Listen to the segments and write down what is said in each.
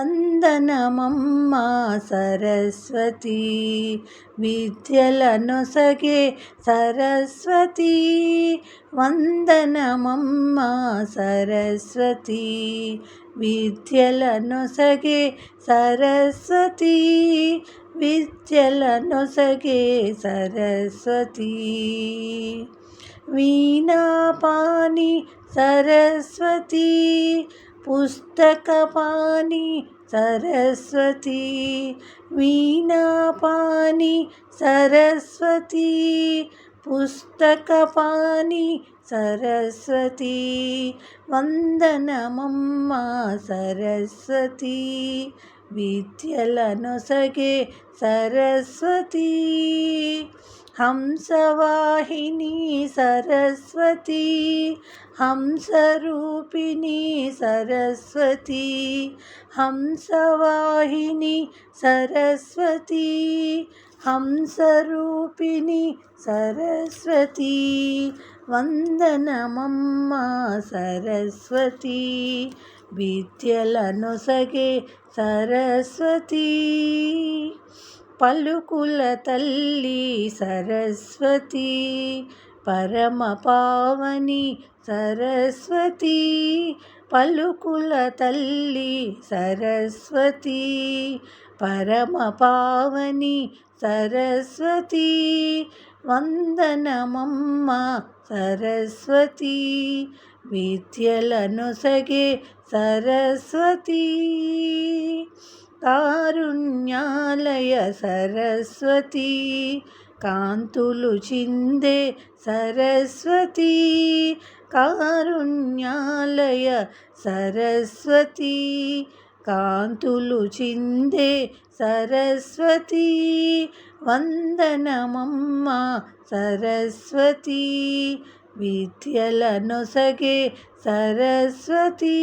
వందనమమ్మా సరస్వతి విద్యలనొసగే సరస్వతి వందనమమ్మా సరస్వతి విద్యలనొసగే సరస్వతి విద్యలనొసగే సరస్వతి వీణాపాని సరస్వతి పుస్తకపాణి సరస్వతి వీణాపాణి సరస్వతి పుస్తకపాణి సరస్వతి వందనమమ్మ సరస్వతి విద్యలనొసగే సరస్వతి హంసవాహిని సరస్వతి హంసరూపిణి సరస్వతి హంసవాహిని సరస్వతి హంసరూపిణి సరస్వతి వందనమమ్మ సరస్వతి విద్యలనొసగే సరస్వతి. పలుకుల తల్లి సరస్వతి. పరమ పావని సరస్వతి. పలుకుల తల్లి సరస్వతి. పరమ పావని సరస్వతి. వందనమమ్మ సరస్వతి. విద్యలనొసగే సరస్వతి కారుణ్యాలయ సరస్వతి కాంతులు చిందే సరస్వతి కారుణ్యాలయ సరస్వతి కాంతులు చిందే సరస్వతి వందనమమ్మ సరస్వతి విద్యలనొసగే సరస్వతి.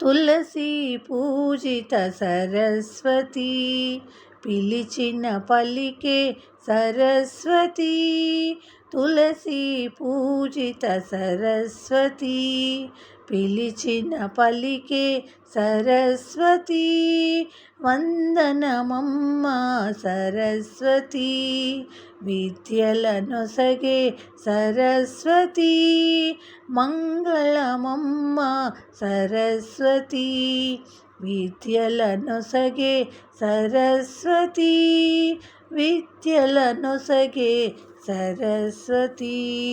తులసి పూజిత సరస్వతి. పిలిచిన పలికే సరస్వతి. తులసి పూజిత సరస్వతి. పిలిచిన పలికే సరస్వతి. వందనమమ్మ సరస్వతి. విద్యలనొసగే సరస్వతి. మంగళమమ్మ సరస్వతి. విద్యలనొసగే సరస్వతి. విద్యలనొసగే సరస్వతి.